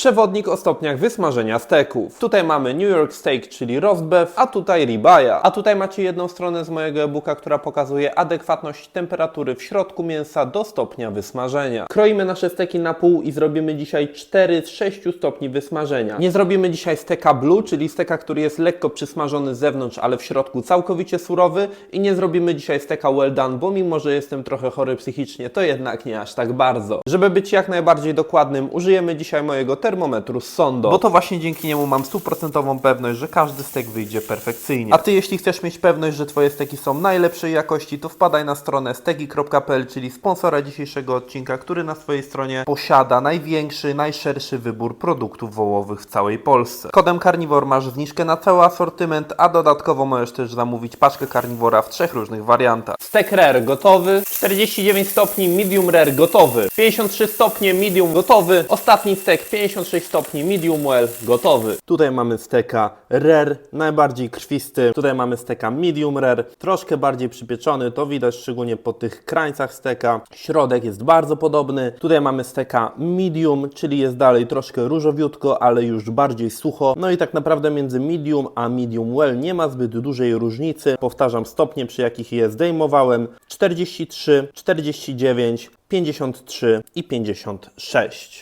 Przewodnik o stopniach wysmażenia steków. Tutaj mamy New York Steak, czyli roast beef, a tutaj ribeye. A tutaj macie jedną stronę z mojego e-booka, która pokazuje adekwatność temperatury w środku mięsa do stopnia wysmażenia. Kroimy nasze steki na pół i zrobimy dzisiaj 4 z 6 stopni wysmażenia. Nie zrobimy dzisiaj steka blue, czyli steka, który jest lekko przysmażony z zewnątrz, ale w środku całkowicie surowy i nie zrobimy dzisiaj steka well done, bo mimo, że jestem trochę chory psychicznie, to jednak nie aż tak bardzo. Żeby być jak najbardziej dokładnym, użyjemy dzisiaj mojego termometru z Sondo, bo to właśnie dzięki niemu mam stuprocentową pewność, że każdy stek wyjdzie perfekcyjnie. A Ty, jeśli chcesz mieć pewność, że Twoje steki są najlepszej jakości, to wpadaj na stronę steki.pl, czyli sponsora dzisiejszego odcinka, który na swojej stronie posiada największy, najszerszy wybór produktów wołowych w całej Polsce. Kodem Carnivore masz zniżkę na cały asortyment, a dodatkowo możesz też zamówić paczkę Carnivora w trzech różnych wariantach. Stek rare gotowy, 49 stopni medium rare gotowy, 53 stopnie medium gotowy, ostatni stek 56 stopni medium well gotowy. Tutaj mamy steka rare, najbardziej krwisty, tutaj mamy steka medium rare, troszkę bardziej przypieczony, to widać szczególnie po tych krańcach steka. Środek jest bardzo podobny. Tutaj mamy steka medium, czyli jest dalej troszkę różowiutko, ale już bardziej sucho. No i tak naprawdę między medium a medium well nie ma zbyt dużej różnicy. Powtarzam stopnie, przy jakich je zdejmowałem. 43, 49, 53 i 56.